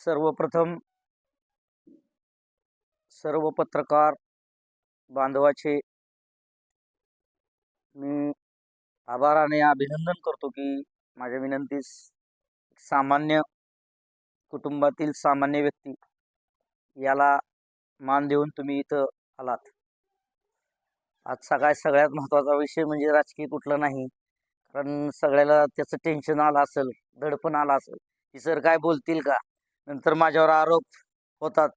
सर्वप्रथम सर्व पत्रकार बांधवाचे मी आभाराने अभिनंदन करतो की माझ्या विनंतीस सामान्य कुटुंबातील सामान्य व्यक्ती याला मान देऊन तुम्ही इथं आलात. आज सगळ्यात सगळ्यात महत्त्वाचा विषय म्हणजे राजकीय कुठलं नाही. कारण सगळ्याला त्याचं टेन्शन आलं असेल दडपण आलं असेल. की सर काय बोलतील का? नंतर माझ्यावर आरोप होतात.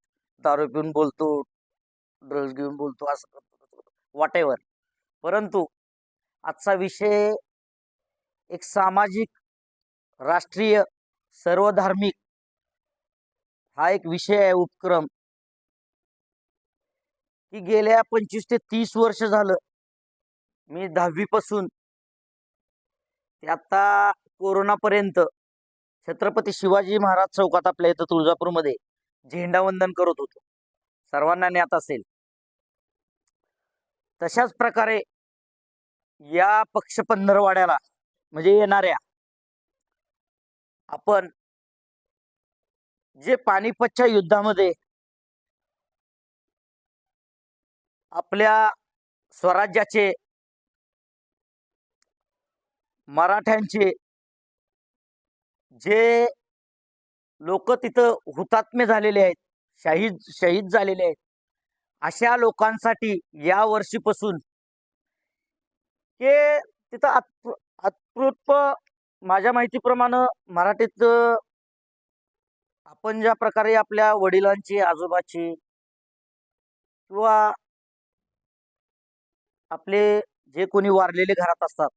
दारू पिऊन बोलतो ड्रग्ज घेऊन बोलतो असं वाटेवर परंतु आजचा विषय एक सामाजिक राष्ट्रीय सर्वधार्मिक हा एक विषय आहे उपक्रम. की गेल्या पंचवीस ते तीस वर्ष झालं मी दहावीपासून ते आता कोरोनापर्यंत छत्रपती शिवाजी महाराज चौकात आपल्या इथं तुळजापूरमध्ये झेंडावंदन करत होतो. सर्वांना ज्ञात असेल. तशाच प्रकारे या पक्ष पंधरवाड्याला म्हणजे येणाऱ्या आपण जे पानिपतच्या युद्धामध्ये आपल्या स्वराज्याचे मराठ्यांचे जे लोक तिथं हुतात्मे झालेले आहेत शहीद शहीद झालेले आहेत अशा लोकांसाठी या वर्षीपासून हे तिथं अत्पु माझ्या माहितीप्रमाणे मराठीत आपण ज्या प्रकारे आपल्या वडिलांची आजोबाची किंवा आपले जे कोणी वारलेले घरात असतात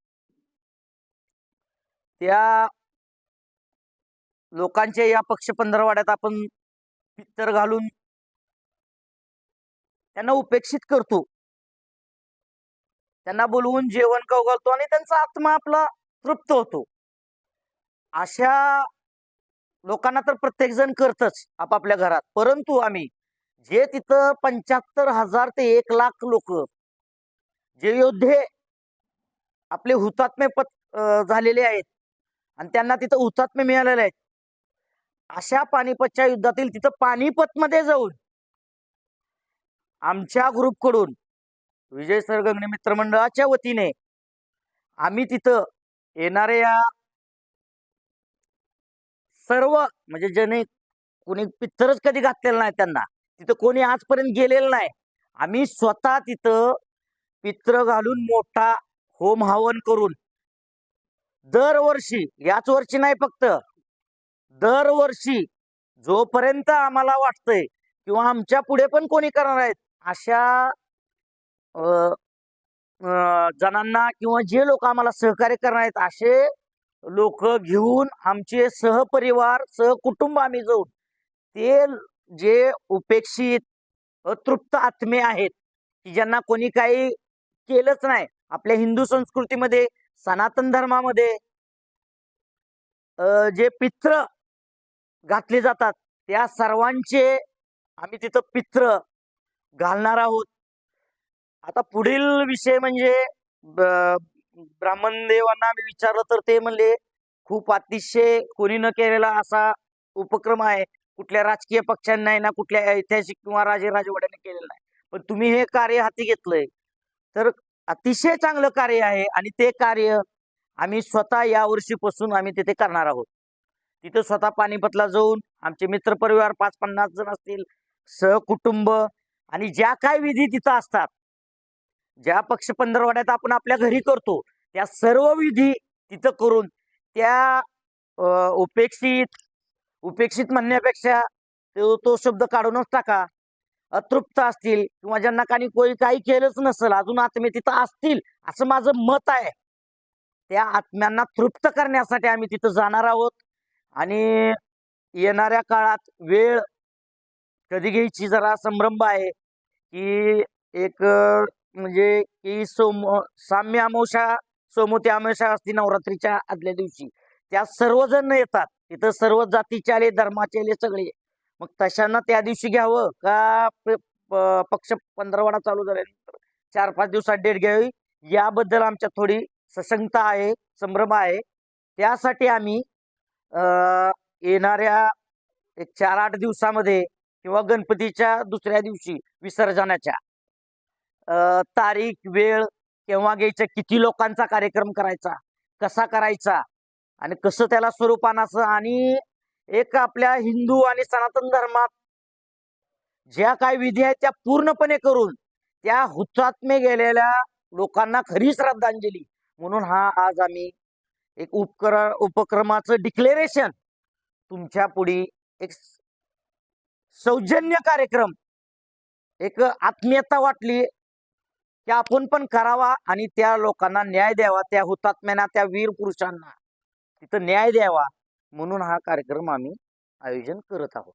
त्या लोकांच्या या पक्ष पंधरवाड्यात आपण पित्तर घालून त्यांना उपेक्षित करतो. त्यांना बोलवून जेवण खाऊ घालतो आणि त्यांचा आत्मा आपला तृप्त होतो. अशा लोकांना तर प्रत्येक जण करतच आपापल्या घरात. परंतु आम्ही जे तिथं पंच्याहत्तर हजार ते एक लाख लोक जे योद्धे आपले हुतात्मे पत झालेले आहेत आणि त्यांना तिथं हुतात्मे मिळालेले आहेत अशा पानिपतच्या युद्धातील तिथं पानिपत मध्ये जाऊन आमच्या ग्रुपकडून विजय सरगंगणे मित्रमंडळाच्या वतीने आम्ही तिथं येणाऱ्या सर्व म्हणजे ज्याने कोणी पित्तरच कधी घातलेलं नाही त्यांना तिथं कोणी आजपर्यंत गेलेलं नाही. आम्ही स्वतः तिथं पित्र घालून मोठा होम हवन करून दरवर्षी याच वर्षी नाही फक्त दरवर्षी जोपर्यंत आम्हाला वाटतंय किंवा आमच्या पुढे पण कोणी करणार आहेत अशा जणांना किंवा जे लोक आम्हाला सहकार्य करणार आहेत असे लोक घेऊन आमचे सहपरिवार सहकुटुंब आम्ही जाऊन ते जे उपेक्षित अतृप्त आत्मे आहेत की ज्यांना कोणी काही केलंच नाही आपल्या हिंदू संस्कृतीमध्ये सनातन धर्मामध्ये जे पित्र घातले जातात. त्या सर्वांचे आम्ही तिथं पित्र घालणार आहोत. आता पुढील विषय म्हणजे ब्राह्मण देवांना आम्ही विचारलं तर ते म्हणले खूप अतिशय कोणी न केलेला असा उपक्रम आहे. कुठल्या राजकीय पक्षांनी नाही ना कुठल्या ऐतिहासिक किंवा राजे राजवाड्याने केलेलं नाही. पण तुम्ही हे कार्य हाती घेतलंय. तर अतिशय चांगलं कार्य आहे आणि ते कार्य आम्ही स्वतः या वर्षीपासून आम्ही तिथे करणार आहोत. तिथं स्वतः पानिपतला जाऊन आमचे मित्रपरिवार पाच पन्नास जण असतील सहकुटुंब आणि ज्या काय विधी तिथं असतात ज्या पक्ष पंधरवाड्यात आपण आपल्या घरी करतो त्या सर्व विधी तिथं करून त्या उपेक्षित उपेक्षित म्हणण्यापेक्षा तो तो शब्द काढूनच टाका. अतृप्त असतील किंवा ज्यांना काही कोणी काही केलंच नसेल अजून आत्मे तिथं असतील असं माझं मत आहे. त्या आत्म्यांना तृप्त करण्यासाठी आम्ही तिथं जाणार आहोत. आणि येणाऱ्या काळात वेळ कधी घ्यायची जरा संभ्रम आहे की एक म्हणजे की सोम साम्य अमावशा सोमवती अमावस्या असती नवरात्रीच्या आदल्या दिवशी. त्या सर्वजण येतात. तिथं सर्व जातीचे आले धर्माचे आले सगळे. मग तशांना त्या दिवशी घ्यावं का पक्ष पंधरवाडा चालू झाल्यानंतर चार पाच दिवसात डेट घ्यावी? याबद्दल आमच्या थोडी सशंकता आहे संभ्रम आहे. त्यासाठी आम्ही येणाऱ्या एक चार आठ दिवसामध्ये किंवा गणपतीच्या दुसऱ्या दिवशी विसर्जनाच्या. तारीख वेळ केव्हा घ्यायचं किती लोकांचा कार्यक्रम करायचा कसा करायचा आणि कसं त्याला स्वरूप आणायचं आणि एक आपल्या हिंदू आणि सनातन धर्मात ज्या काय विधी आहेत त्या पूर्णपणे करून त्या हुतात्मे गेलेल्या लोकांना खरी श्रद्धांजली म्हणून हा आज आम्ही एक उपकर उपक्रमाचं डिक्लेरेशन तुमच्यापुढे एक सौजन्य कार्यक्रम. एक आत्मीयता वाटली. की आपण पण करावा आणि त्या लोकांना न्याय द्यावा त्या हुतात्म्यांना त्या वीर पुरुषांना. तिथं न्याय द्यावा. म्हणून हा कार्यक्रम आम्ही आयोजन करत आहोत.